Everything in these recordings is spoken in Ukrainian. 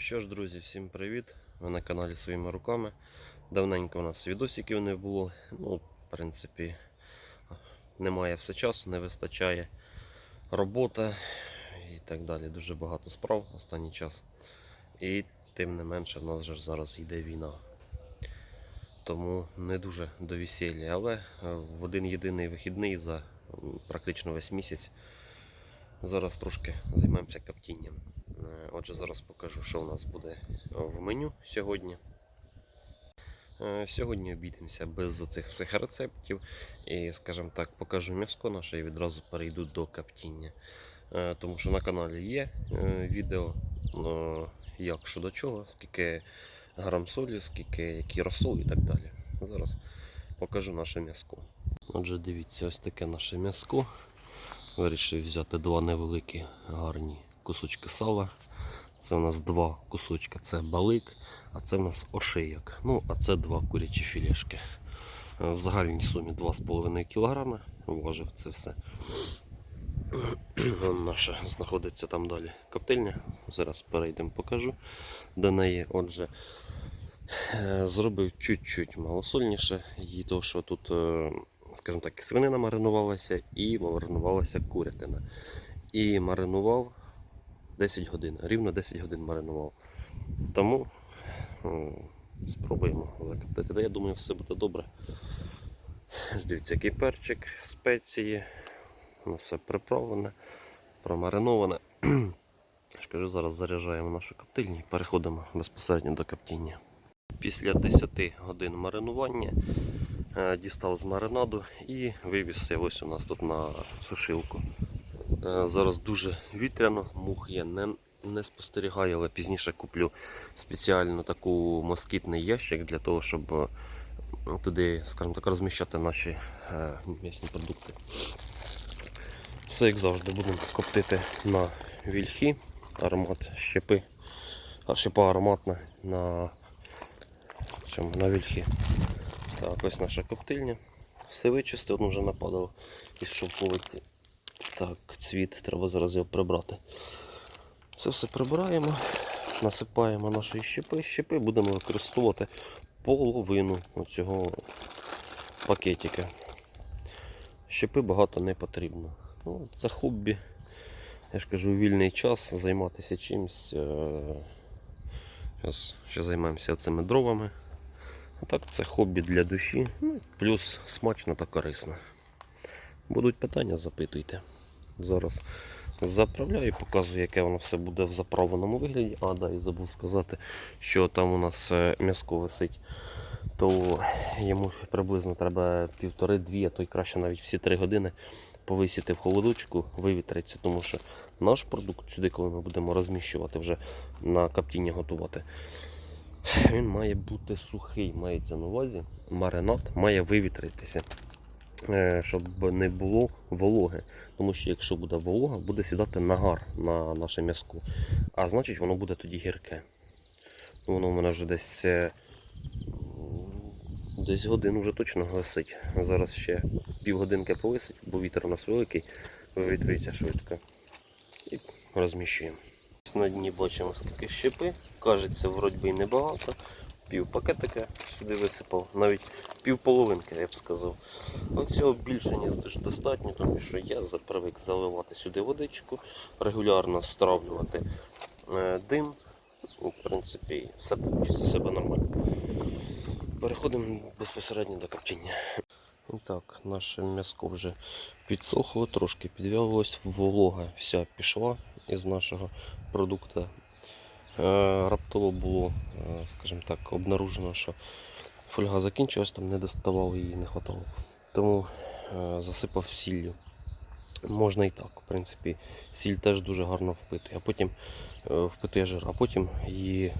Що ж, друзі, всім привіт! Ви на каналі своїми руками. Давненько у нас відосиків не було. Ну, в принципі, немає все часу, не вистачає робота і так далі. Дуже багато справ останній час. І тим не менше, в нас же зараз йде війна. Тому не дуже до весілля. Але е, в один єдиний вихідний за практично весь місяць зараз трошки займаємося каптінням. Е, Отже, зараз покажу, що у нас буде в меню сьогодні. Е, Сьогодні обійдемося без оцих всіх рецептів. І, скажімо так, покажу м'яско наше і відразу перейду до каптіння. Е, Тому що на каналі є відео, як що до чого, скільки грам солі, скільки який розсол і так далі. Зараз покажу наше м'яско. Отже, дивіться, ось таке наше м'яско. Вирішив взяти два невеликі гарні кусочки сала. Це у нас два кусочки, це балик, а це у нас ошийок. Ну, а це два курячі філешки. Е, В загальній сумі 2,5 кг важив це все. Наша знаходиться там далі коптильня. Зараз перейдемо, покажу до неї. Отже, е, зробив чуть-чуть малосольніше, і то, що тут, е, скажімо так, свинина маринувалася і маринувалася курятина. І маринував 10 годин, рівно 10 годин маринував. Тому спробуємо закоптити. Та я думаю, все буде добре. Дивіться, який перчик, спеції, воно все приправлене, промариноване. Я зараз заряджаємо нашу коптильню і переходимо безпосередньо до коптіння. Після 10 годин маринування е, дістав з маринаду і вивіз я ось у нас тут на сушилку. Е, Зараз дуже вітряно, мух я не, не спостерігаю, але пізніше куплю спеціально таку москітний ящик для того, щоб е, туди, скажімо так, розміщати наші е, м'ясні продукти. Все як завжди будемо коптити на вільхі, аромат щепи, а щепа ароматна на цьому на вільхі. Так, ось наша коптильня. Все вичистив, вже нападало із шовковиці. Так, цвіт, треба зараз його прибрати. Це все прибираємо, насипаємо наші щепи. Щепи будемо використовувати половину цього пакетика. Щепи багато не потрібно. Ну, це хобі. Я ж кажу, у вільний час займатися чимось. Зараз ще займаємося цими дровами. А так це хобі для душі. Ну, плюс смачно та корисно. Будуть питання, запитуйте. Зараз заправляю, і показую, яке воно все буде в заправленому вигляді. А, да, і забув сказати, що там у нас е, м'яско висить. То йому приблизно треба півтори-дві, а то й краще навіть всі три години повисіти в холодочку, вивітриться, тому що наш продукт сюди, коли ми будемо розміщувати вже на каптіння готувати, він має бути сухий, мається на увазі. Маринад має вивітритися, щоб не було вологи. Тому що якщо буде волога, буде сідати нагар на наше м'язко. А значить воно буде тоді гірке. Ну, Воно в мене вже десь, е, десь годину вже точно висить. Зараз ще півгодинки повисить, бо вітер у нас великий, вивітрюється швидко. І розміщуємо. На дні бачимо скільки щепи. Кажеться, вроді небагато. Пів пакетика сюди висипав, навіть пів половинки, я б сказав. Оцього більше ніж достатньо, тому що я привик заливати сюди водичку, регулярно стравлювати е, дим. Ну, В принципі, все вийде себе нормально. Переходимо безпосередньо до коптіння. І так, наше м'яско вже підсохло, трошки підвялилось, волога вся пішла із нашого продукту. Е, Раптово було, е, скажімо так, обнаружено, що фольга закінчилась, там не доставало її, не хватало. Тому е, засипав сіллю. Можна і так, в принципі, сіль теж дуже гарно впитує, а потім впитує жир, а потім її,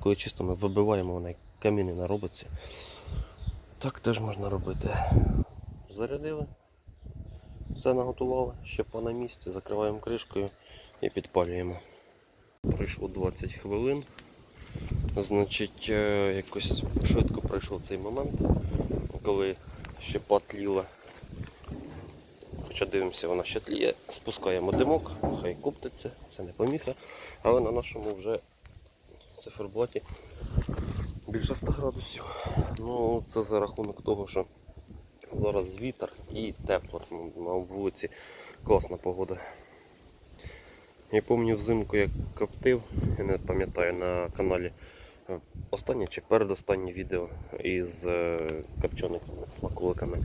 коли чисто ми вибиваємо, вона як камінина робиться. Так теж можна робити. Зарядили, все наготували, щепа на місці, закриваємо кришкою і підпалюємо. Пройшло 20 хвилин. Значить, е, якось швидко пройшов цей момент, коли щепа тліла. Хоча дивимося, вона ще тліє, спускаємо димок, хай коптиться, це не поміха, але на нашому вже циферблаті більше 100 градусів. Ну, це за рахунок того, що зараз вітер і тепло. На вулиці класна погода. Я пам'ятаю взимку, як коптив, я не пам'ятаю на каналі е, останнє чи передостаннє відео із е, копчениками, смаколиками,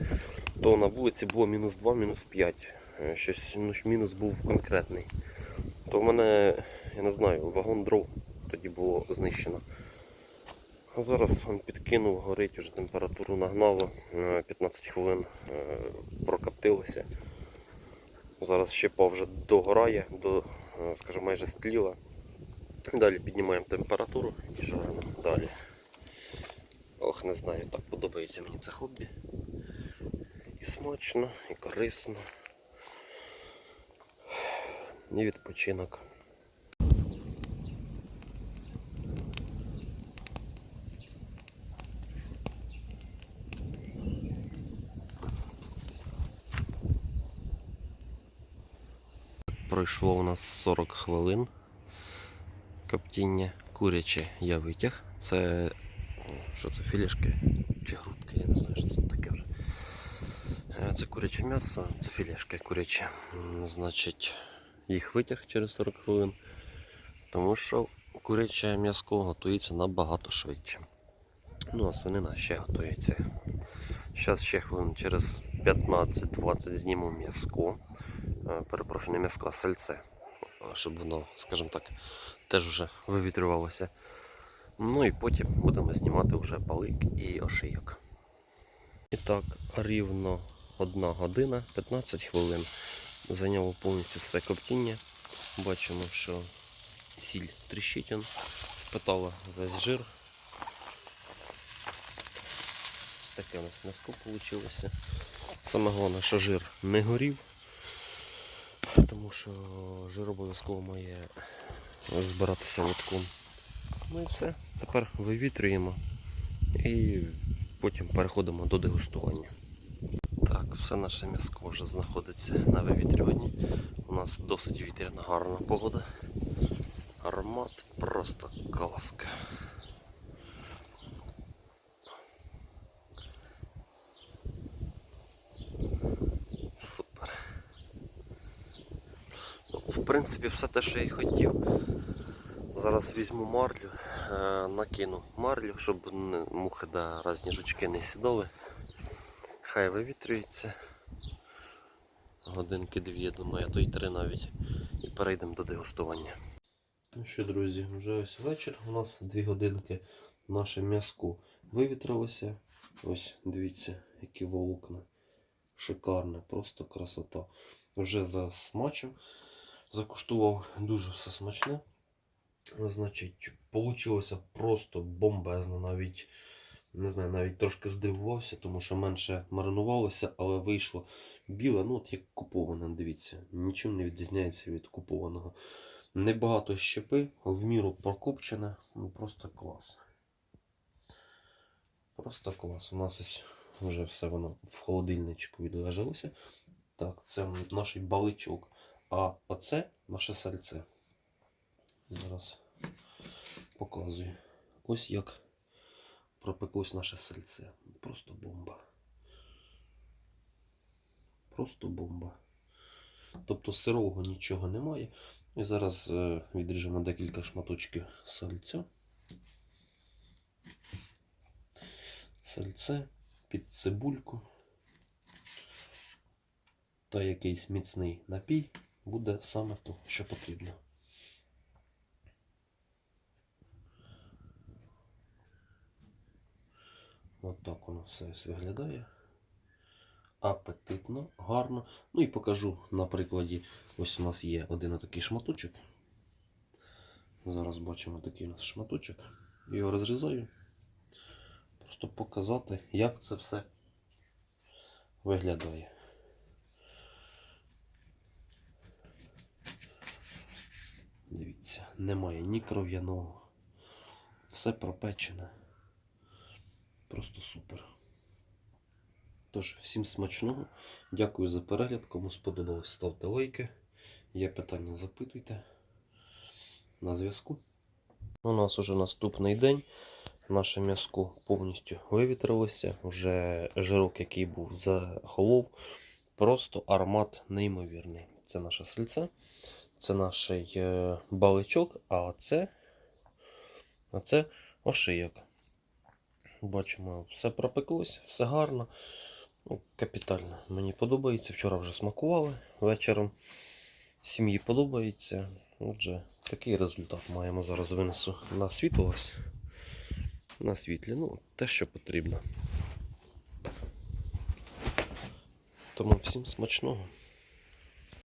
то на вулиці було мінус 2, мінус 5. Е, Щось ну, мінус був конкретний. То в мене, я не знаю, вагон дров тоді було знищено. А зараз він підкинув, горить, вже температуру нагнало, е, 15 хвилин прокоптилося. Зараз щепа вже догорає, до, е, скажімо, майже стліла. Далі піднімаємо температуру і жаримо далі. Ох, не знаю, так подобається мені це хобі. І смачно, і корисно. І відпочинок. Пройшло у нас 40 хвилин коптіння. Куряче я витяг. Це що це філішки чи грудки, я не знаю, що це таке вже. Е, Це куряче м'ясо, це філішки курячі. М, Значить, їх витяг через 40 хвилин, тому що куряче м'яско готується набагато швидше. Ну, а свинина ще готується. Зараз ще хвилин через 15-20 зніму м'яско. Е, Перепрошую, не м'яско, а сальце. Е, Щоб воно, скажімо так, теж вже вивітрювалося. Ну і потім будемо знімати вже палик і ошийок. І так, рівно 1 година 15 хвилин. Зайняло повністю все коптіння. Бачимо, що сіль тріщить, впитала весь жир. Таке у нас м'яско вийшло. Саме головне, що жир не горів, тому що жир обов'язково має збиратися лотком. Ну і все. Тепер вивітрюємо і потім переходимо до дегустування. Так, все наше м'яско вже знаходиться на вивітрюванні. У нас досить вітряна, гарна погода. Аромат просто колоска. В принципі, все те, що я й хотів. Зараз візьму марлю, е, накину марлю, щоб мухи да різні жучки не сідали. Хай вивітрюється. Годинки дві, я думаю, а то й три навіть. І перейдемо до дегустування. Ну що, друзі, вже ось вечір. У нас дві годинки наше м'язко вивітрилося. Ось дивіться, які волокна. Шикарне, просто красота. Вже засмачив, закуштував дуже все смачне. Значить, получилося просто бомбезно. Навіть не знаю, навіть трошки здивувався, тому що менше маринувалося, але вийшло біле, ну от як куповане, дивіться, нічим не відрізняється від купованого. Небагато щепи, в міру прокопчене, ну просто клас. Просто клас. У нас ось вже все воно в холодильничку відлежалося. Так, це наш баличок. А оце наше сальце. Зараз показую. Ось як пропеклось наше сальце. Просто бомба. Просто бомба. Тобто сирого нічого немає. І зараз е, відріжемо декілька шматочків сальця. Сальце під цибульку та якийсь міцний напій буде саме то, що потрібно. От так воно все ось виглядає. Апетитно, гарно. Ну і покажу на прикладі. Ось у нас є один такий шматочок. Зараз бачимо такий у нас шматочок. Його розрізаю. Просто показати, як це все виглядає. Дивіться, немає ні кров'яного. Все пропечене. Просто супер. Тож, всім смачного. Дякую за перегляд. Кому сподобалось, ставте лайки. Є питання, запитуйте. На зв'язку. У нас уже наступний день. Наше м'яско повністю вивітрилося. Вже жирок, який був захолов. Просто аромат неймовірний. Це наше сальце, це наш е, баличок, а це, а це ошийок. Бачимо, все пропеклося, все гарно. Ну, капітально. Мені подобається. Вчора вже смакували вечором. Сім'ї подобається. Отже, такий результат маємо зараз винесу на світло ось. На світлі. Ну, те, що потрібно. Тому всім смачного.